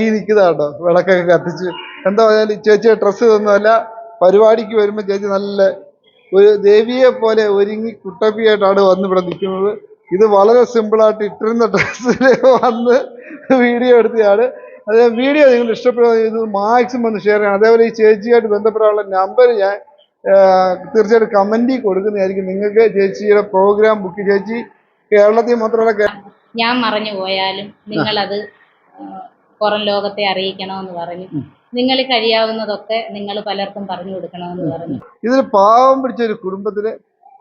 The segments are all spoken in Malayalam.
ഈ നിൽക്കുന്നതാട്ടോ വിളക്കൊക്കെ കത്തിച്ച് എന്താ പറഞ്ഞാൽ ചേച്ചിയെ ഡ്രസ്സ് തന്നതല്ല പരിപാടിക്ക് വരുമ്പോൾ ചേച്ചി നല്ല ഒരു ദേവിയെ പോലെ ഒരുങ്ങി കുട്ടപ്പിയായിട്ടാണ് വന്ന് ഇവിടെ നിൽക്കുന്നത്. ഇത് വളരെ സിമ്പിളായിട്ട് ഇട്ടിരുന്ന ഡ്രസ്സിൽ വന്ന് വീഡിയോ എടുത്തതാണ്. അതേ വീഡിയോ നിങ്ങൾ ഇഷ്ടപ്പെടുക ഇത് മാക്സിമം ഒന്ന് ഷെയർ ചെയ്യണം. അതേപോലെ ഈ ചേച്ചിയായിട്ട് ബന്ധപ്പെടാനുള്ള നമ്പർ ഞാൻ തീർച്ചയായിട്ടും കമന്റിൽ കൊടുക്കുന്നതായിരിക്കും. നിങ്ങൾക്ക് ചേച്ചിയുടെ പ്രോഗ്രാം ബുക്ക് ചേച്ചി കേരളത്തിൽ മാത്രമല്ല ഞാൻ മറഞ്ഞു പോയാലും നിങ്ങളത് പുറം ലോകത്തെ അറിയിക്കണമെന്ന് പറഞ്ഞു. നിങ്ങൾ കഴിയാവുന്നതൊക്കെ നിങ്ങൾ പലർക്കും പറഞ്ഞു കൊടുക്കണമെന്ന് പറഞ്ഞു. ഇതിൽ പാവം പിടിച്ച ഒരു കുടുംബത്തിലെ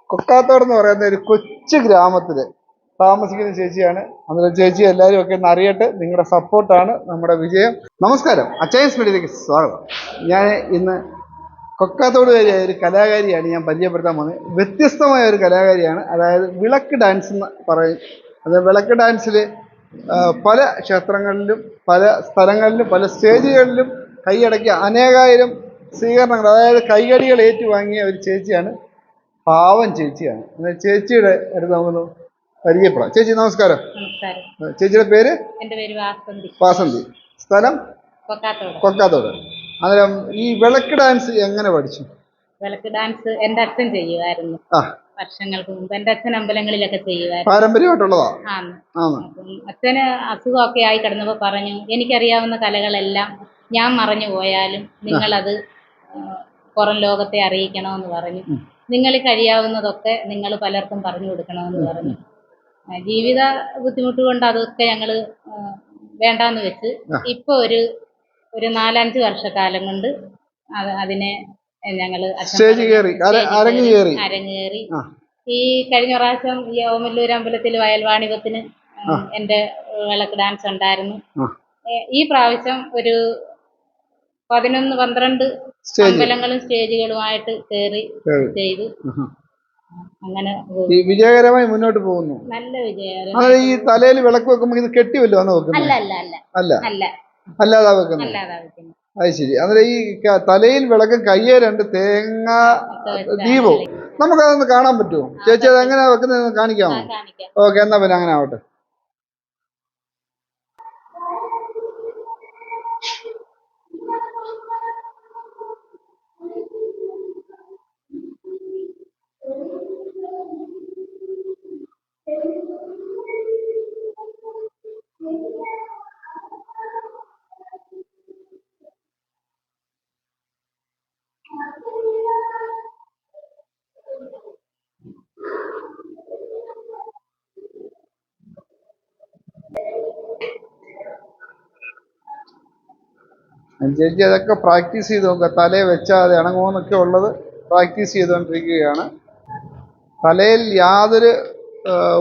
കൊക്കാത്തോട് എന്ന് പറയുന്ന ഒരു കൊച്ചു ഗ്രാമത്തിൽ താമസിക്കുന്ന ചേച്ചിയാണ്. അന്നേരം ചേച്ചി എല്ലാവരും ഒക്കെ ഒന്ന് അറിയട്ടെ. നിങ്ങളുടെ സപ്പോർട്ടാണ് നമ്മുടെ വിജയം. നമസ്കാരം. അച്ചയൻസ് മീഡിയയിലേക്ക് സ്വാഗതം. ഞാൻ ഇന്ന് കൊക്കാത്തോട് വരെയായ ഒരു കലാകാരിയാണ് ഞാൻ പരിചയപ്പെടുത്താൻ പോകുന്നത്. വ്യത്യസ്തമായ ഒരു കലാകാരിയാണ്. അതായത് വിളക്ക് ഡാൻസ് എന്ന് പറയും. അത് വിളക്ക് ഡാൻസിൽ പല ക്ഷേത്രങ്ങളിലും പല സ്ഥലങ്ങളിലും പല സ്റ്റേജുകളിലും കൈയടക്കിയ അനേകായിരം സ്വീകരണങ്ങൾ അതായത് കൈകടികൾ ഏറ്റുവാങ്ങിയ ഒരു ചേച്ചിയാണ് പാവം ചേച്ചിയാണ്. എന്നാൽ ചേച്ചിയുടെ അടുത്ത് നമുക്ക് പരിചയപ്പെടാം. ചേച്ചി നമസ്കാരം. ചേച്ചിയുടെ പേര്? വാസന്തി. സ്ഥലം? കൊക്കാത്തോട്. കൊക്കാത്തോട്. അന്നേരം ഈ വിളക്ക് ഡാൻസ് എങ്ങനെ പഠിച്ചു? വിളക്ക് ഡാൻസ് എന്റെ അച്ഛൻ ചെയ്യുമായിരുന്നു. ആ. വർഷങ്ങൾക്ക് മുമ്പ്. എന്റെ അച്ഛൻ അമ്പലങ്ങളിലൊക്കെ ചെയ്യുമായിരുന്നു പാരമ്പര്യമായിട്ടുള്ളതാ? ആന്ന്. ആന്ന്. അപ്പം അച്ഛന് അസുഖമൊക്കെ ആയി കിടന്നപ്പോൾ പറഞ്ഞു എനിക്കറിയാവുന്ന കലകളെല്ലാം ഞാൻ മറഞ്ഞു പോയാലും നിങ്ങൾ അത് പുറം ലോകത്തെ അറിയിക്കണമെന്ന് പറഞ്ഞു. നിങ്ങൾ കഴിയാവുന്നതൊക്കെ നിങ്ങൾ പലർക്കും പറഞ്ഞു കൊടുക്കണമെന്ന് പറഞ്ഞു. ആ, ജീവിത ബുദ്ധിമുട്ട് കൊണ്ട് അതൊക്കെ ഞങ്ങൾ വേണ്ടാന്ന് വെച്ച് ഇപ്പൊ ഒരു ഒരു നാലഞ്ച് വർഷക്കാലം കൊണ്ട് അത് അതിനെ ഞങ്ങൾ സ്റ്റേജ് കയറി. അര- അരങ്ങ് കയറി. അരങ്ങേറി. ഈ കഴിഞ്ഞ പ്രാവശ്യം ഈ ഓമല്ലൂർ അമ്പലത്തിൽ വയൽവാണിപത്തിന് എന്റെ വിളക്ക് ഡാൻസ് ഉണ്ടായിരുന്നു. ഈ പ്രാവശ്യം ഒരു പതിനൊന്ന് പന്ത്രണ്ട് അമ്പലങ്ങളും സ്റ്റേജുകളുമായിട്ട് കയറി ചെയ്തു. അങ്ങനെ വിജയകരമായി മുന്നോട്ട് പോകുന്നു. നല്ല വിജയകരം ഈ തലയിൽ വിളക്ക് വെക്കുമ്പോ ഇത് കെട്ടി വല്ലോ അല്ല അല്ല അല്ല. അല്ല. അല്ല. അല്ലാതാ വെക്കുന്നു? അല്ലാതാ വെക്കുന്നത് അത് ശരി. അന്നേരം ഈ തലയിൽ വിളക്കും കയ്യെ രണ്ട് തേങ്ങ ദീപവും. നമുക്കതൊന്ന് കാണാൻ പറ്റുമോ? ചേച്ചി അത് എങ്ങനെയാ വെക്കുന്നത് കാണിക്കാമോ? കാണിക്കാം. ഓക്കെ എന്നാ പിന്നെ അങ്ങനെ ആവട്ടെ. ചേച്ചി അതൊക്കെ പ്രാക്ടീസ് ചെയ്ത് നോക്കുക. തലയെ വെച്ചാൽ അത് ഇണങ്ങുമെന്നൊക്കെ ഉള്ളത് പ്രാക്ടീസ് ചെയ്തുകൊണ്ടിരിക്കുകയാണ്. തലയിൽ യാതൊരു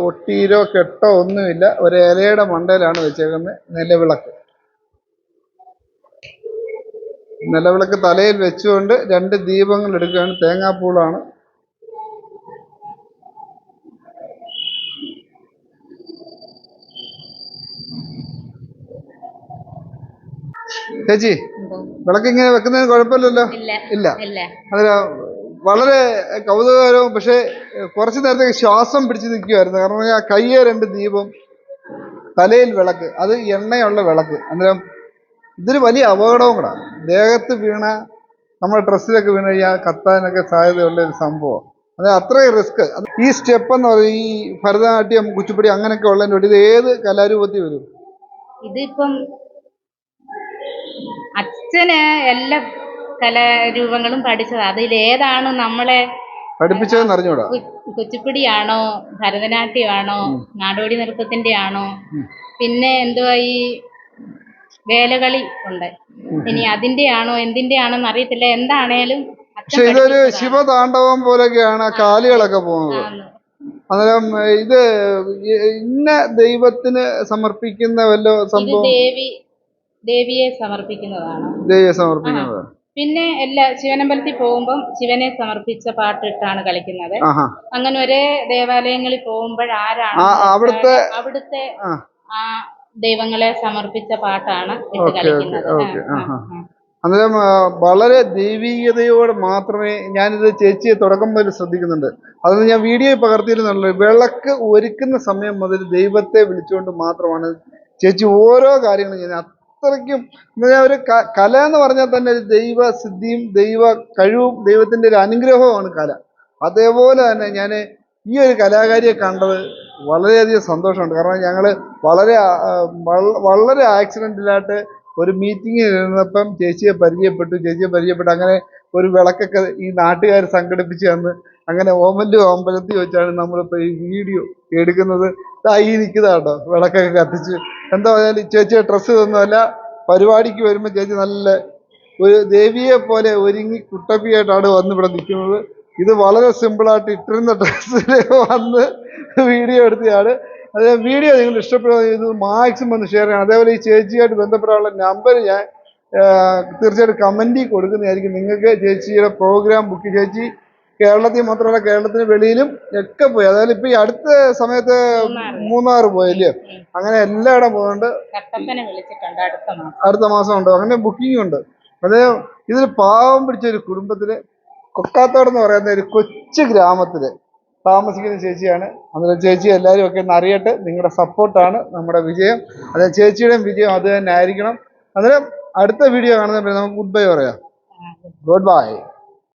ഒട്ടീരോ കെട്ടോ ഒന്നുമില്ല. ഒരു ഇലയുടെ മണ്ടയിലാണ് വെച്ചേക്കുന്നത് നിലവിളക്ക്. നിലവിളക്ക് തലയിൽ വെച്ചുകൊണ്ട് രണ്ട് ദീപങ്ങൾ എടുക്കുകയാണ്. തേങ്ങാപ്പൂളാണ്. ചേച്ചി? വിളക്ക് ഇങ്ങനെ വെക്കുന്നതിന് കുഴപ്പമില്ലല്ലോ? ഇല്ല അതിൽ വളരെ കൗതുകകരവും പക്ഷെ കുറച്ചു നേരത്തേക്ക് ശ്വാസം പിടിച്ചു നിൽക്കുമായിരുന്നു കാരണം ആ കയ്യെ രണ്ട് ദീപം തലയിൽ വിളക്ക്. അത് എണ്ണയുള്ള വിളക്ക്. അന്നേരം ഇതൊരു വലിയ അപകടവും കൂടാ. ദേഹത്ത് വീണ നമ്മുടെ ഡ്രസ്സിലൊക്കെ വീണ് കഴിഞ്ഞാൽ കത്താനൊക്കെ സാധ്യതയുള്ള ഒരു സംഭവം. അത് അത്രയും റിസ്ക്. ഈ സ്റ്റെപ്പ് എന്ന് പറയുന്നത് ഈ ഭരതനാട്യം കുച്ചിപ്പുടി അങ്ങനെയൊക്കെ ഉള്ളതിന്റെ ഇത് ഏത് കലാരൂപത്തിൽ വരും? ഇതിപ്പം അച്ഛന് എല്ലാ കലാരൂപങ്ങളും പഠിച്ചത്. അതിലേതാണ് നമ്മളെ പഠിപ്പിച്ചതെന്ന് അറിഞ്ഞൂടാ. കുച്ചിപ്പുടിയാണോ ഭരതനാട്യമാണോ നാടോടി നൃത്തത്തിന്റെ ആണോ പിന്നെ എന്തുവാ ഈ വേലകളി ഉണ്ട്. ഇനി അതിന്റെ ആണോ എന്തിന്റെ ആണോന്ന് അറിയത്തില്ല. എന്താണേലും പക്ഷെ ഇതൊരു. ശിവതാണ്ഡവം പോലെയൊക്കെയാണ് കാലികളൊക്കെ പോകുന്നത്. അന്നേരം ഇത് ഇന്ന ദൈവത്തിന് സമർപ്പിക്കുന്ന വല്ല സംഭവം? ദേവി ദേവിയെ സമർപ്പിക്കുന്നതാണ്. ദേവിയെ സമർപ്പിക്കുന്നത്. പിന്നെ എല്ലാ ശിവനമ്പലത്തിൽ പോകുമ്പം ശിവനെ സമർപ്പിച്ച പാട്ടിട്ടാണ് കളിക്കുന്നത്. അങ്ങനെ ഒരേ ദേവാലയങ്ങളിൽ പോകുമ്പോൾ ആരാണ് ആ, അവിടുത്തെ- അവിടുത്തെ ദൈവങ്ങളെ സമർപ്പിച്ച പാട്ടാണ് ഇട്ട് കളിക്കുന്നത്. അന്നേരം വളരെ ദൈവീകതയോട് മാത്രമേ ഞാനിത് ചേച്ചിയെ തുടക്കം മുതൽ ശ്രദ്ധിക്കുന്നുണ്ട്. അതൊന്ന് ഞാൻ വീഡിയോ പകർത്തിയിരുന്നുള്ളൂ വിളക്ക് ഒരുക്കുന്ന സമയം മുതൽ ദൈവത്തെ വിളിച്ചുകൊണ്ട് മാത്രമാണ് ചേച്ചി ഓരോ കാര്യങ്ങളും ചെയ്യുന്നത്. അത്രയ്ക്കും ഒരു കല എന്ന് പറഞ്ഞാൽ തന്നെ ഒരു ദൈവ സിദ്ധിയും ദൈവ കഴിവും ദൈവത്തിന്റെ ഒരു അനുഗ്രഹവുമാണ് കല. അതേപോലെ തന്നെ ഞാൻ ഈ ഒരു കലാകാരിയെ കണ്ടത് വളരെയധികം സന്തോഷമുണ്ട്. കാരണം ഞങ്ങൾ വളരെ വളരെ ആക്സിഡന്റിലായിട്ട് ഒരു മീറ്റിംഗ് നിന്നപ്പം ചേച്ചിയെ പരിചയപ്പെട്ടു. ചേച്ചിയെ പരിചയപ്പെട്ടു അങ്ങനെ ഒരു വിളക്കൊക്കെ ഈ നാട്ടുകാർ സംഘടിപ്പിച്ച് തന്ന് അങ്ങനെ ഓമല്ലു അമ്പലത്തിൽ വെച്ചാണ് നമ്മളിപ്പോൾ ഈ വീഡിയോ എടുക്കുന്നത്. ഈ നിൽക്കുന്നതാട്ടോ വിളക്കൊക്കെ കത്തിച്ച്. എന്താ പറഞ്ഞാൽ ചേച്ചിയെ ഡ്രസ്സ് തന്നതല്ല പരിപാടിക്ക് വരുമ്പോൾ ചേച്ചി നല്ല ഒരു ദേവിയെ പോലെ ഒരുങ്ങി കുട്ടപ്പിയായിട്ടാണ് വന്ന് ഇവിടെ നിൽക്കുന്നത്. ഇത് വളരെ സിമ്പിളായിട്ട് ഇട്ടിരുന്ന ഡ്രസ്സിൽ വന്ന് വീഡിയോ എടുത്തതാണ്. അത് വീഡിയോ നിങ്ങൾ ഇഷ്ടപ്പെടുക ഇത് മാക്സിമം ഒന്ന് ഷെയർ ചെയ്യണം. അതേപോലെ ഈ ചേച്ചിയായിട്ട് ബന്ധപ്പെടാനുള്ള നമ്പർ ഞാൻ തീർച്ചയായിട്ടും കമന്റിൽ കൊടുക്കുന്നതായിരിക്കും. നിങ്ങൾക്ക് ചേച്ചിയുടെ പ്രോഗ്രാം ബുക്ക് ചേച്ചി കേരളത്തിൽ മാത്രമല്ല കേരളത്തിന് വെളിയിലും ഒക്കെ പോയി. അതായത് ഇപ്പൊ ഈ അടുത്ത സമയത്ത്. മൂന്നാർ പോയല്ലേ? അങ്ങനെ എല്ലായിടം പോകുന്നുണ്ട്. അടുത്ത മാസം. അടുത്ത മാസം ഉണ്ട് അങ്ങനെ ബുക്കിംഗ് ഉണ്ട്. അത് ഇതിൽ പാവം പിടിച്ച ഒരു കുടുംബത്തിൽ കൊക്കാത്തോട് എന്ന് പറയുന്ന ഒരു കൊച്ചു ഗ്രാമത്തിൽ താമസിക്കുന്ന ചേച്ചിയാണ്. അന്നേരം ചേച്ചി എല്ലാവരും ഒക്കെ ഒന്ന് അറിയട്ടെ. നിങ്ങളുടെ സപ്പോർട്ടാണ് നമ്മുടെ വിജയം. അതെ ചേച്ചിയുടെയും വിജയം അത് തന്നെ ആയിരിക്കണം. അന്നേരം അടുത്ത വീഡിയോ കാണുന്നപ്പോൾ നമുക്ക് ഗുഡ് ബൈ പറയാം ഗുഡ് ബൈ